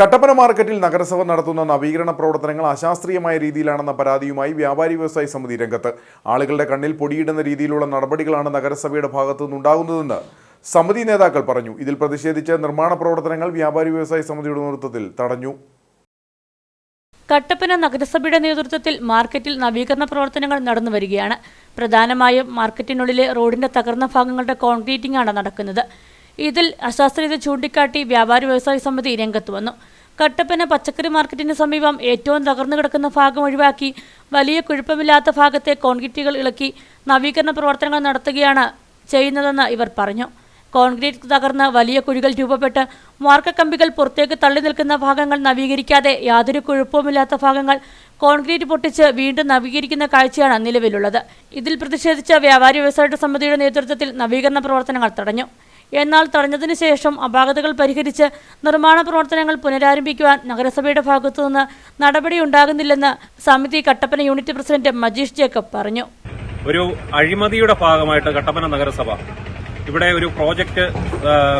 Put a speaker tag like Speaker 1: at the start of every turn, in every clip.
Speaker 1: കട്ടപ്പന മാർക്കറ്റിൽ നഗരസഭ നടത്തുന്ന നവീകരണ പ്രവർത്തനങ്ങൾ അശാസ്ത്രീയമായ രീതിയിലാണെന്ന പരാതിയുമായി വ്യാപാരി വ്യവസായ സമിതി രംഗത്ത്. ആളുകളുടെ കണ്ണിൽ പൊടിയിടുന്ന രീതിയിലുള്ള നടപടികളാണ് നഗരസഭയുടെ ഭാഗത്തു നിന്നുണ്ടാകുന്നതെന്ന് സമിതി നേതാക്കൾ പറഞ്ഞു. ഇതിൽ പ്രതിഷേധിച്ച് നിർമ്മാണ പ്രവർത്തനങ്ങൾ വ്യാപാരി വ്യവസായ സമിതിയുടെ നേതൃത്വത്തിൽ തടഞ്ഞു.
Speaker 2: കട്ടപ്പന നഗരസഭയുടെ നേതൃത്വത്തിൽ മാർക്കറ്റിൽ നവീകരണ പ്രവർത്തനങ്ങൾ നടന്നു വരികയാണ്. പ്രധാനമായും മാർക്കറ്റിനുള്ളിലെ റോഡിന്റെ തകർന്ന ഭാഗങ്ങളുടെ കോൺക്രീറ്റിംഗ് ആണ് നടക്കുന്നത്. ഇതിൽ അശാസ്ത്രീയത ചൂണ്ടിക്കാട്ടി വ്യാപാരി വ്യവസായ സമിതി രംഗത്ത് വന്നു. കട്ടപ്പന പച്ചക്കറി മാർക്കറ്റിന് സമീപം ഏറ്റവും തകർന്നു കിടക്കുന്ന ഭാഗം ഒഴിവാക്കി വലിയ കുഴപ്പമില്ലാത്ത ഭാഗത്തെ കോൺക്രീറ്റുകൾ ഇളക്കി നവീകരണ പ്രവർത്തനങ്ങൾ നടത്തുകയാണ് ചെയ്യുന്നതെന്ന് ഇവർ പറഞ്ഞു. കോൺക്രീറ്റ് തകർന്ന് വലിയ കുഴികൾ രൂപപ്പെട്ട് മാർക്കക്കമ്പികൾ പുറത്തേക്ക് തള്ളി നിൽക്കുന്ന ഭാഗങ്ങൾ നവീകരിക്കാതെ യാതൊരു കുഴപ്പവുമില്ലാത്ത ഭാഗങ്ങൾ കോൺക്രീറ്റ് പൊട്ടിച്ച് വീണ്ടും നവീകരിക്കുന്ന കാഴ്ചയാണ് നിലവിലുള്ളത്. ഇതിൽ പ്രതിഷേധിച്ച വ്യാപാരി വ്യവസായ സമിതിയുടെ നേതൃത്വത്തിൽ നവീകരണ പ്രവർത്തനങ്ങൾ തടഞ്ഞു. എന്നാൽ തടഞ്ഞതിനു ശേഷം അപാകതകൾ പരിഹരിച്ച് നിർമ്മാണ പ്രവർത്തനങ്ങൾ പുനരാരംഭിക്കുവാൻ നഗരസഭയുടെ ഭാഗത്തുനിന്ന് നടപടി ഉണ്ടാകുന്നില്ലെന്ന് സമിതി Kattappana unit president Majeesh Jacob പറഞ്ഞു.
Speaker 3: ഒരു അഴിമതിയുടെ ഭാഗമായിട്ട് കട്ടപ്പന നഗരസഭ ഇവിടെ ഒരു പ്രോജക്റ്റ്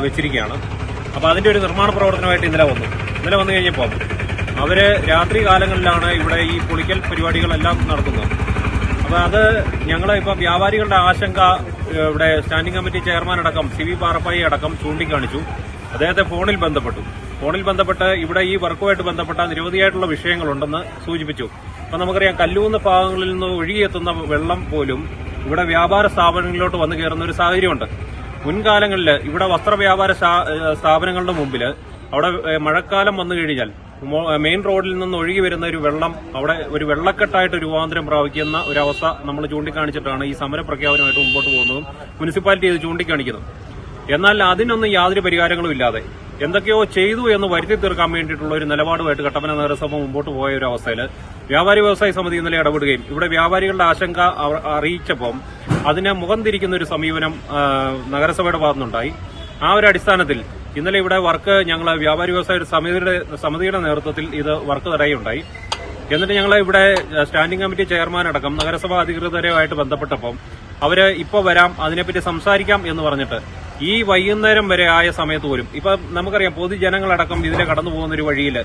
Speaker 3: വെച്ചിരിക്കുകയാണ്. അപ്പോൾ അതിന്റെ ഒരു നിർമ്മാണ പ്രവർത്തനമായിട്ട് ഇന്നലെ വന്നു. ഇന്നലെ വന്നു കഴിഞ്ഞപ്പോൾ അവർ രാത്രി കാലങ്ങളിലാണ് ഇവിടെ ഈ പൊളിക്കൽ പരിപാടികളെല്ലാം നടത്തുന്നത്. അപ്പോൾ അത് ഞങ്ങൾ ഇപ്പോൾ വ്യാപാരികളുടെ ആശങ്ക ഇവിടെ സ്റ്റാൻഡിംഗ് കമ്മിറ്റി ചെയർമാൻ അടക്കം സി വി പാറപ്പായി അടക്കം ചൂണ്ടിക്കാണിച്ചു. അദ്ദേഹത്തെ ഫോണിൽ ബന്ധപ്പെട്ടു. ഫോണിൽ ബന്ധപ്പെട്ട് ഇവിടെ ഈ വർക്കുമായിട്ട് ബന്ധപ്പെട്ട നിരവധിയായിട്ടുള്ള വിഷയങ്ങളുണ്ടെന്ന് സൂചിപ്പിച്ചു. അപ്പൊ നമുക്കറിയാം കല്ലൂന്ന ഭാഗങ്ങളിൽ നിന്ന് ഒഴുകിയെത്തുന്ന വെള്ളം പോലും ഇവിടെ വ്യാപാര സ്ഥാപനങ്ങളിലോട്ട് വന്നു കയറുന്ന ഒരു സാഹചര്യമുണ്ട്. മുൻകാലങ്ങളിൽ ഇവിടെ വസ്ത്ര വ്യാപാര സ്ഥാപനങ്ങളുടെ മുമ്പിൽ അവിടെ മഴക്കാലം വന്നു കഴിഞ്ഞാൽ മെയിൻ റോഡിൽ നിന്ന് ഒഴുകി വരുന്ന ഒരു വെള്ളം അവിടെ ഒരു വെള്ളക്കെട്ടായിട്ട് രൂപാന്തരം പ്രാപിക്കുന്ന ഒരു അവസ്ഥ നമ്മൾ ചൂണ്ടിക്കാണിച്ചിട്ടാണ് ഈ സമര പ്രഖ്യാപനമായിട്ട് മുമ്പോട്ട് പോകുന്നതും മുനിസിപ്പാലിറ്റി ഇത് ചൂണ്ടിക്കാണിക്കുന്നതും. എന്നാൽ അതിനൊന്നും യാതൊരു പരിഹാരങ്ങളും ഇല്ലാതെ എന്തൊക്കെയോ ചെയ്തു എന്ന് വരുത്തി തീർക്കാൻ വേണ്ടിയിട്ടുള്ള ഒരു നിലപാടുമായിട്ട് കട്ടപ്പന നഗരസഭ മുമ്പോട്ട് പോയ ഒരു അവസ്ഥയിൽ വ്യാപാരി വ്യവസായ സമിതി ഇന്നലെ ഇടപെടുകയും ഇവിടെ വ്യാപാരികളുടെ ആശങ്ക അറിയിച്ചപ്പം അതിനെ മുഖം തിരിക്കുന്ന ഒരു സമീപനം നഗരസഭയുടെ ഭാഗത്തുനിന്നുണ്ടായി. ആ ഒരു അടിസ്ഥാനത്തിൽ ഇന്നലെ ഇവിടെ വർക്ക് ഞങ്ങൾ വ്യാപാരി വ്യവസായ സമിതിയുടെ സമിതിയുടെ നേതൃത്വത്തിൽ ഇത് വർക്ക് തടയുണ്ടായി എന്നിട്ട് ഞങ്ങൾ ഇവിടെ സ്റ്റാൻഡിംഗ് കമ്മിറ്റി ചെയർമാൻ അടക്കം നഗരസഭാ അധികൃതരുമായിട്ട് ബന്ധപ്പെട്ടപ്പം അവർ ഇപ്പോൾ വരാം അതിനെപ്പറ്റി സംസാരിക്കാം എന്ന് പറഞ്ഞിട്ട് ഈ വൈകുന്നേരം വരെ ആയ സമയത്ത് പോലും ഇപ്പൊ നമുക്കറിയാം പൊതുജനങ്ങളടക്കം ഇതിലെ കടന്നു പോകുന്ന ഒരു വഴിയിൽ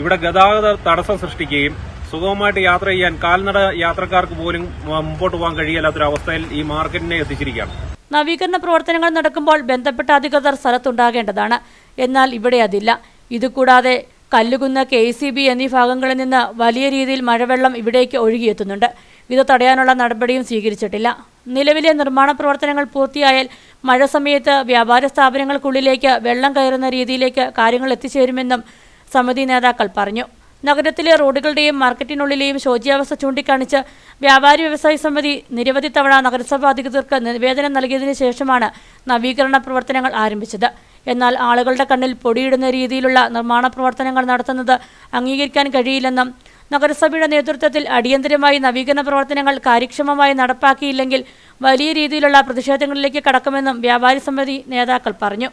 Speaker 3: ഇവിടെ ഗതാഗത തടസ്സം സൃഷ്ടിക്കുകയും സുഗമമായിട്ട് യാത്ര ചെയ്യാൻ കാൽനട യാത്രക്കാർക്ക് പോലും മുമ്പോട്ട് പോകാൻ കഴിയാത്തൊരവസ്ഥയിൽ ഈ മാർക്കറ്റിനെ എത്തിച്ചിരിക്കുകയാണ്.
Speaker 2: നവീകരണ പ്രവർത്തനങ്ങൾ നടക്കുമ്പോൾ ബന്ധപ്പെട്ട അധികൃതർ സ്ഥലത്തുണ്ടാകേണ്ടതാണ്. എന്നാൽ ഇവിടെ അതില്ല. ഇതുകൂടാതെ കല്ലുകുന്ന് കെ സി ബി എന്നീ ഭാഗങ്ങളിൽ നിന്ന് വലിയ രീതിയിൽ മഴവെള്ളം ഇവിടേക്ക് ഒഴുകിയെത്തുന്നുണ്ട്. ഇത് തടയാനുള്ള നടപടിയും സ്വീകരിച്ചിട്ടില്ല. നിലവിലെ നിർമ്മാണ പ്രവർത്തനങ്ങൾ പൂർത്തിയായാൽ മഴ സമയത്ത് വ്യാപാര സ്ഥാപനങ്ങൾക്കുള്ളിലേക്ക് വെള്ളം കയറുന്ന രീതിയിലേക്ക് കാര്യങ്ങൾ എത്തിച്ചേരുമെന്നും സമിതി നേതാക്കൾ പറഞ്ഞു. നഗരത്തിലെ റോഡുകളുടെയും മാർക്കറ്റിനുള്ളിലെയും ശോച്യാവസ്ഥ ചൂണ്ടിക്കാണിച്ച് വ്യാപാരി വ്യവസായ സമിതി നിരവധി തവണ നഗരസഭാ അധികൃതർക്ക് നിവേദനം നൽകിയതിനു ശേഷമാണ് നവീകരണ പ്രവർത്തനങ്ങൾ ആരംഭിച്ചത്. എന്നാൽ ആളുകളുടെ കണ്ണിൽ പൊടിയിടുന്ന രീതിയിലുള്ള നിർമ്മാണ പ്രവർത്തനങ്ങൾ നടത്തുന്നത് അംഗീകരിക്കാൻ കഴിയില്ലെന്നും നഗരസഭയുടെ നേതൃത്വത്തിൽ അടിയന്തരമായി നവീകരണ പ്രവർത്തനങ്ങൾ കാര്യക്ഷമമായി നടപ്പാക്കിയില്ലെങ്കിൽ വലിയ രീതിയിലുള്ള പ്രതിഷേധങ്ങളിലേക്ക് കടക്കുമെന്നും വ്യാപാരി സമിതി നേതാക്കൾ പറഞ്ഞു.